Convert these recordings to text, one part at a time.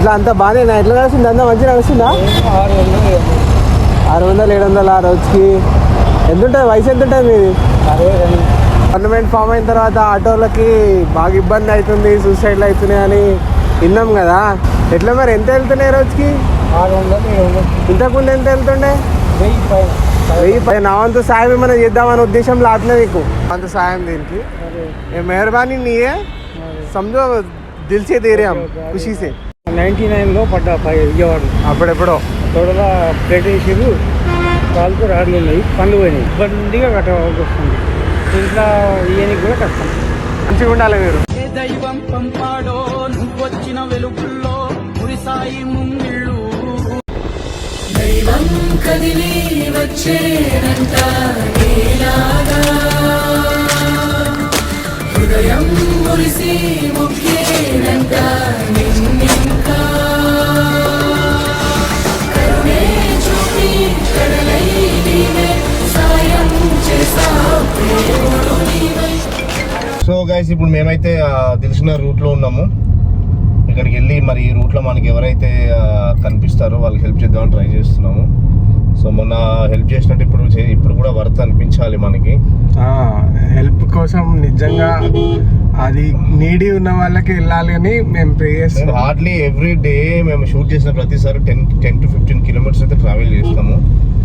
ఇట్లా అంత బాగానే ఎట్లా నడుస్తుంది అంతా మంచిగా నడుస్తుందా ఆరు వందలు ఏడు వందలు ఆ రోజుకి? ఎంత ఉంటుంది వయసు ఎంత ఉంటుంది మీది? గవర్నమెంట్ ఫామ్ అయిన తర్వాత ఆటోలకి బాగా ఇబ్బంది అవుతుంది సూసైడ్లు అవుతున్నాయి అని విన్నాం కదా. ఎట్లా మరి ఎంత వెళ్తున్నాయి రోజుకి? ఆరు వందలు ఏడు వందలు ఇంతకుముందు ఎంత వెళ్తుండే? వెయ్యి పైన నా వంతు సాయం ఏమైనా చేద్దామనే ఉద్దేశంలో ఆపిన నీకు? అంత సాయం దీనికి. మెహర్బానీ నీయే? సమజో దిల్ సే దే రే హమ్ నైన్టీ నైన్లో పడ్డా పై విజయవాడ. అప్పుడెప్పుడో? తొడల ప్లేట్ వేసిరు కాలుకు రాళ్ళు ఉన్నాయి పండ్లు పోయినాయి. ఇబ్బందిగా కట్టవలసి వస్తుంది. ఇంట్లో ఇయనికి కూడా కష్టం. మంచిగా ఉండాలి మీరు. ఏ దైవం పంపాడో నువ్వొచ్చిన వెలుగుల్లో మురిసాయి ముంగిళ్ళు. దైవం కదిలి వచ్చేనంట హృదయం మురిసి ముఖ్యేనంట సో గైస్ ఇప్పుడు మేమైతే తెలిసిన రూట్లో ఉన్నాము. ఇక్కడికి వెళ్ళి మరి ఈ రూట్లో మనకి ఎవరైతే కనిపిస్తారో వాళ్ళకి హెల్ప్ చేద్దామని ట్రై చేస్తున్నాము. సో మొన్న హెల్ప్ చేసినట్టు ఇప్పుడు ఇప్పుడు కూడా వర్త్ అనిపించాలి మనకి. హెల్ప్ కోసం నిజంగా అది నీడి ఉన్న వాళ్ళకి వెళ్ళాలి అని మేము ప్రే చేస్తున్నాం హార్డ్లీ ఎవ్రీ డే మేము షూట్ చేసిన ప్రతిసారి ten ten to fifteen kilometres అయితే ట్రావెల్ చేస్తాము.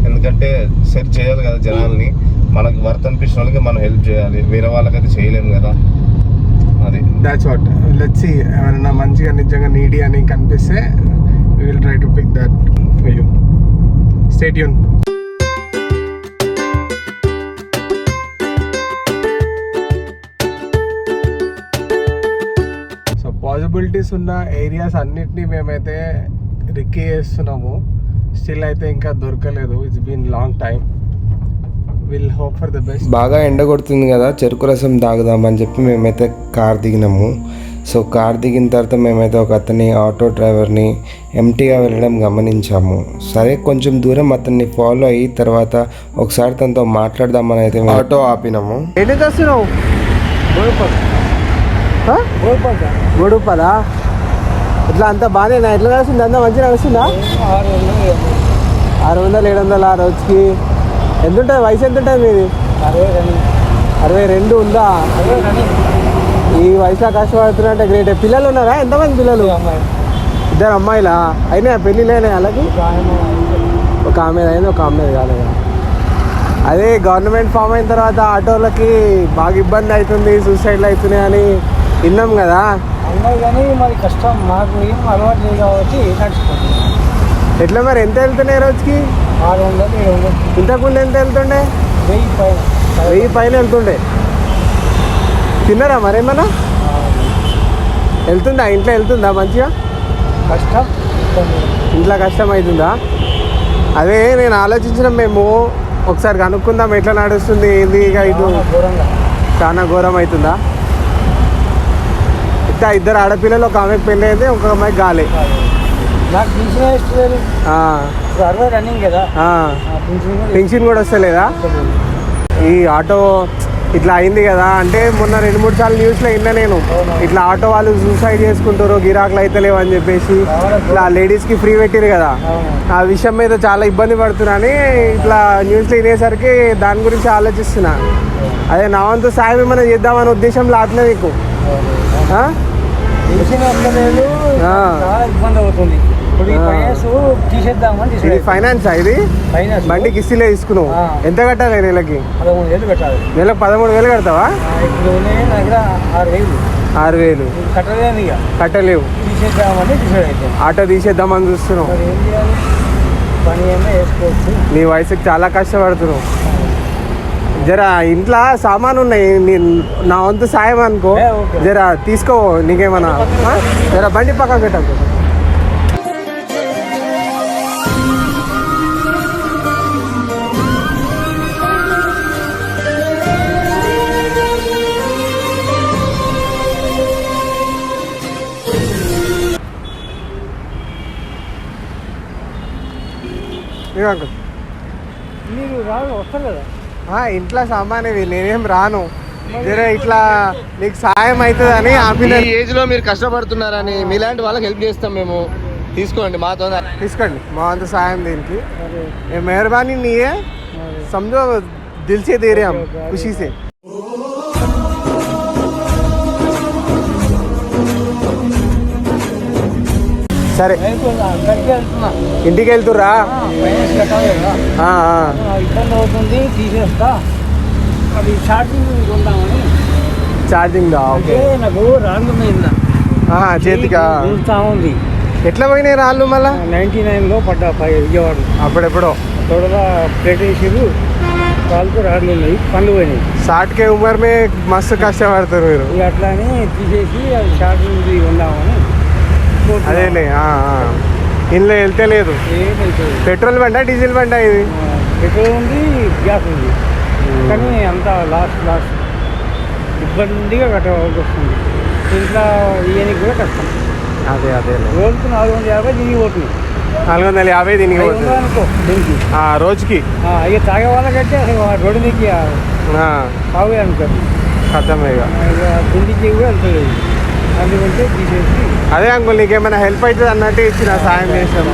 ఎందుకంటే సెర్చ్ చేయాలి కదా జనాల్ని. మనకి వర్త్ అనిపించిన వాళ్ళకి మనం హెల్ప్ చేయాలి. వేరే వాళ్ళకైతే చేయలేము కదా. అది. దాట్స్ వాట్ లెట్స్ ఎవరైనా మంచిగా నిజంగా నీడి అని కనిపిస్తే will try to pick that for you stay Yoon so possibilities ఉన్న ఏరియాస్ అన్నిటినీ మేమైతే రిక్కీ చేస్తున్నాము. స్టిల్ అయితే ఇంకా దొరకలేదు. It's been long time will hope for the best బాగా ఎండ కొడుతుంది కదా చెరుకు రసం తాగుదామని చెప్పి మేమైతే కార్ దిగినాము. సో కార్ దిగిన తర్వాత మేమైతే ఒక అతని ఆటో డ్రైవర్ని ఎంటీగా వెళ్ళడం గమనించాము. సరే కొంచెం దూరం అతన్ని ఫాలో అయ్యి తర్వాత ఒకసారి తనతో మాట్లాడదామని అయితే మేము ఆటో ఆపినాము. ఎన్ని వస్తున్నావు గొడుపదా ఇట్లా అంత బాగానే ఎట్లా నడుస్తుంది అంతా మంచిగా నడుస్తుందా ఆరు వందలు ఏడు వందలు ఆ రోజుకి. ఎంత ఉంటుంది వయసు ఎంత ఉంటుంది మీది? అరవై రెండు ఉందా? ఈ వయసులో కష్టపడుతున్నట్టే గ్రేట్. పిల్లలు ఉన్నారా? ఎంతమంది పిల్లలు? అమ్మాయి ఇద్దరు అమ్మాయిలా? అయినా పెళ్ళిళ్ళైనా అలాగే ఒక ఆమె అయింది. ఒక ఆమె కాలేదు. అదే గవర్నమెంట్ ఫామ్ అయిన తర్వాత ఆటోలకి బాగా ఇబ్బంది అవుతుంది సూసైడ్లు అవుతున్నాయి అని విన్నాం కదా? అమ్మాయి కానీ మరి కష్టం. మాకు ఏం అలవాటు లేదు కాబట్టి ఎట్లా మరి? ఎంత వెళ్తున్నాయి రోజుకి? ఆరు వందలు ఏడు వందలు ఇంతకుముందు ఎంత వెళ్తుండే? వెయ్యి పైన. వెయ్యి పైన వెళ్తుండే. తిన్నారా మరేమన్నా వెళ్తుందా? ఇంట్లో వెళ్తుందా మంచిగా? కష్టం. ఇంట్లో కష్టం అవుతుందా? అదే నేను ఆలోచించిన మేము ఒకసారి కనుక్కుందాం ఎట్లా నడుస్తుంది ఏంది ఇక ఘోరంగా. చాలా ఘోరం అవుతుందా? ఇంకా ఇద్దరు ఆడపిల్లలు ఒక ఆమెకు పెళ్ళి అయితే ఒక అమ్మాయికి గాలి. నాకు అరవై రన్నింగ్ కదా. పెన్షన్ కూడా వస్తలేదా. ఈ ఆటో ఇట్లా అయింది కదా. అంటే మొన్న రెండు మూడు సార్లు న్యూస్లో విన్నా నేను. ఇట్లా ఆటో వాళ్ళు సూసైడ్ చేసుకుంటారు గిరాకులు అయితే లేవు అని చెప్పేసి. ఇట్లా లేడీస్కి ఫ్రీ పెట్టారు కదా. ఆ విషయం మీద చాలా ఇబ్బంది పడుతున్నాని ఇట్లా న్యూస్లో వినేసరికి దాని గురించి ఆలోచిస్తున్నా. అదే నా వంతు సాయం ఏమైనా చేద్దామనే ఉద్దేశంలో ఆపిన నీకు. ఇబ్బంది అవుతుంది. ఇది ఫైనాన్సా ఇది? ఫైనాన్స్ బండి కిస్తీలే తీసుకున్నావు. ఎంత కట్టాలి నెలకి? పదమూడు వేలు కట్టాలి. నెలకు పదమూడు వేలు కడతావా? ఆరు వేలు. కట్టలేవు. ఆటో తీసేద్దామని చూస్తున్నావు. నీ వయసుకి చాలా కష్టపడుతున్నావు. జర ఇంట్లో సామాన్ ఉన్నాయి. నీ- నా వంతు సాయం అనుకో. జర తీసుకో నీకేమన్నా? జర బండి పక్కన పెట్టకు. ఇదిగో అంకుల్. మీరు రాను కదా? ఇంట్లో సామాన్ ఇది నేనేం రాను. ఇట్లా నీకు సాయం అవుతుందని ఆపిన ఈ ఏజ్లో మీరు కష్టపడుతున్నారని మీలాంటి వాళ్ళకి హెల్ప్ చేస్తాం మేము. తీసుకోండి మాతో. తీసుకోండి మా అంత సాయం దీనికి. మెహర్బానీ నీయే. సమజో దిల్సే తీరే ఖుషీసే సరే. ఇంటికి వెళ్తురా ఇబ్బంది అవుతుంది తీసేస్తా అది ఛార్జింగ్ కొందామని నాకు చేతికా? ఉంది ఎట్లా పోయినాయి రాళ్ళు మళ్ళా? నైన్టీ నైన్లో పడ్డా విజయవాడ అప్పుడెప్పుడో. తొడగా పెట్టేసిరు రాళ్ళు రాళ్ళు ఉన్నాయి పండ్లు పోయినాయి షార్ట్కే ఉమర్ మే మస్తు కష్టపడతారు మీరు. అట్లానే తీసేసి అది షార్ట్ ఉందామని అదేలే. ఇందులో వెళ్తే లేదు. పెట్రోల్ బండా డీజిల్ బండా ఇది? పెట్రోల్ ఉంది గ్యాస్ ఉంది. కానీ అంత లాస్ట్ లాస్ట్. ఇబ్బందిగా కట్టవలసి వస్తుంది. ఇంట్లో ఇవన్నీ కూడా కష్టం. అదే అదే రోజుకు నాలుగు వందల యాభై దీనికి పోతుంది. నాలుగు వందల యాభై దీనికి పోతుంది. అనుకో దీనికి. ఆ, రోజుకి. ఇక తాగే వాళ్ళకంటే రోడ్డు నీకు ఆ, బాగా అనుకోండి. ఖతమే ఇక ఇక తిండికి కూడా వెళ్తలేదు అందుకంటే తీసేసి. అదే అంకుల్ నీకేమైనా హెల్ప్ అవుతుంది అన్నట్టు ఇచ్చిన సాయం చేసాము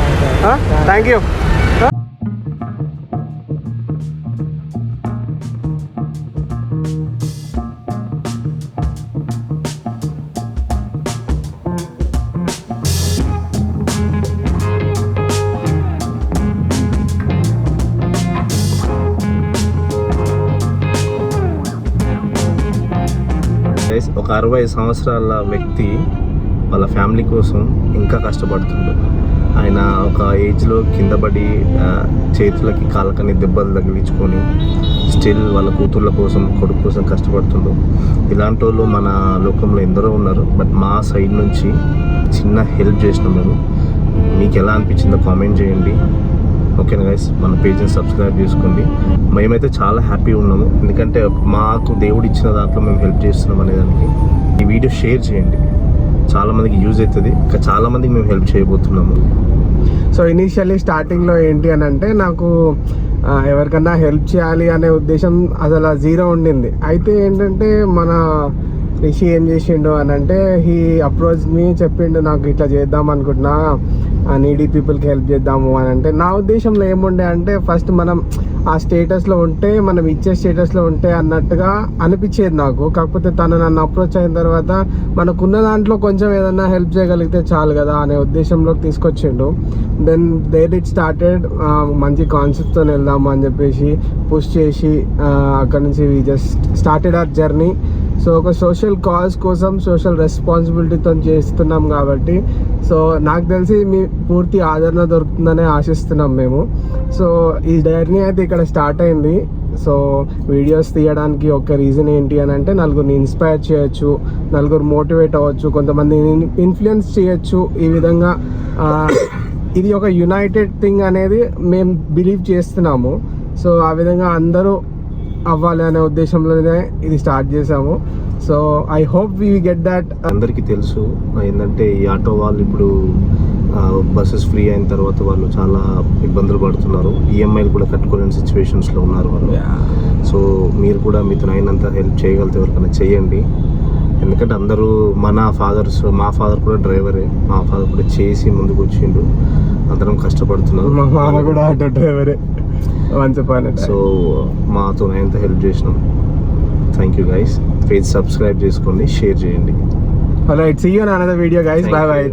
థ్యాంక్ యూ ఒక అరవై సంవత్సరాల వ్యక్తి వాళ్ళ ఫ్యామిలీ కోసం ఇంకా కష్టపడుతుండు. ఆయన ఒక ఏజ్లో కింద పడి చేతులకి కాళ్ళకని దెబ్బలు తగిలించుకొని స్టిల్ వాళ్ళ కూతుర్ల కోసం కొడుకు కోసం కష్టపడుతుండు. ఇలాంటి వాళ్ళు మన లోకంలో ఎందరో ఉన్నారు. బట్ మా సైడ్ నుంచి చిన్న హెల్ప్ చేసినాం మేము మీకు ఎలా అనిపించిందో కామెంట్ చేయండి. ఓకేనా గైస్ మన పేజ్ని సబ్స్క్రైబ్ చేసుకోండి. మేమైతే చాలా హ్యాపీ ఉన్నాము. ఎందుకంటే మాకు దేవుడు ఇచ్చిన దాంట్లో మేము హెల్ప్ చేస్తున్నాం అనే దానికి. ఈ వీడియో షేర్ చేయండి. చాలామందికి యూజ్ అవుతుంది. ఇంకా చాలామందికి మేము హెల్ప్ చేయబోతున్నాము. సో ఇనీషియల్లీ స్టార్టింగ్లో ఏంటి అని అంటే నాకు ఎవరికన్నా హెల్ప్ చేయాలి అనే ఉద్దేశం అసలు జీరో ఉండింది. అయితే ఏంటంటే మన రిషి ఏం చేసిండు అని అంటే హీ అప్రోచ్ మీ చెప్పిండు నాకు ఇట్లా చేద్దాం అనుకుంటున్నా. నీడీ పీపుల్కి హెల్ప్ చేద్దాము అని అంటే నా ఉద్దేశంలో ఏముండే అంటే ఫస్ట్ మనం ఆ స్టేటస్లో ఉంటే మనం ఇచ్చే స్టేటస్లో ఉంటే అన్నట్టుగా అనిపించేది నాకు. కాకపోతే తను నన్ను అప్రోచ్ అయిన తర్వాత మనకున్న దాంట్లో కొంచెం ఏదన్నా హెల్ప్ చేయగలిగితే చాలు కదా అనే ఉద్దేశంలోకి తీసుకొచ్చిండు. దెన్ దేర్ ఇట్ స్టార్టెడ్ మంచి కాన్సెప్ట్తో వెళ్దాము అని చెప్పేసి పుష్ చేసి అక్కడ నుంచి we just started our journey so ఒక సోషల్ కాజ్ కోసం సోషల్ రెస్పాన్సిబిలిటీతో చేస్తున్నాం కాబట్టి సో నాకు తెలిసి మీ పూర్తి ఆదరణ దొరుకుతుందనే ఆశిస్తున్నాం మేము. సో ఈ జర్నీ అయితే ఇక్కడ స్టార్ట్ అయింది. సో వీడియోస్ తీయడానికి ఒక రీజన్ ఏంటి అని అంటే నలుగురిని ఇన్స్పైర్ చేయొచ్చు నలుగురు మోటివేట్ అవ్వచ్చు కొంతమంది ఇన్ఫ్లుయెన్స్ చేయొచ్చు. ఈ విధంగా ఇది ఒక యునైటెడ్ థింగ్ అనేది మేము బిలీవ్ చేస్తున్నాము. సో ఆ విధంగా అందరూ అవ్వాలి అనే ఉద్దేశంలోనే ఇది స్టార్ట్ చేసాము so I hope we get that అందరికీ తెలుసు ఏంటంటే ఈ ఆటో వాళ్ళు ఇప్పుడు బస్సెస్ ఫ్రీ అయిన తర్వాత వాళ్ళు చాలా ఇబ్బందులు పడుతున్నారు. ఈఎంఐలు కూడా కట్టుకోలేని సిచ్యువేషన్స్లో ఉన్నారు వాళ్ళు. సో మీరు కూడా మీతో అయినంత హెల్ప్ చేయగలిగితే ఎవరికైనా చేయండి. ఎందుకంటే అందరూ మన ఫాదర్స్ మా ఫాదర్ కూడా డ్రైవరే మా ఫాదర్ కూడా చేసి ముందుకు వచ్చిండు. అందరం కష్టపడుతున్నాం మా మామ కూడా ఆటో డ్రైవరే. వన్స్ అపాన్ సో మాతో ఎంత హెల్ప్ చేసినాం. Thank you guys page subscribe చేసుకోండి షేర్ చేయండి. Hello it's you another video guys bye. Bye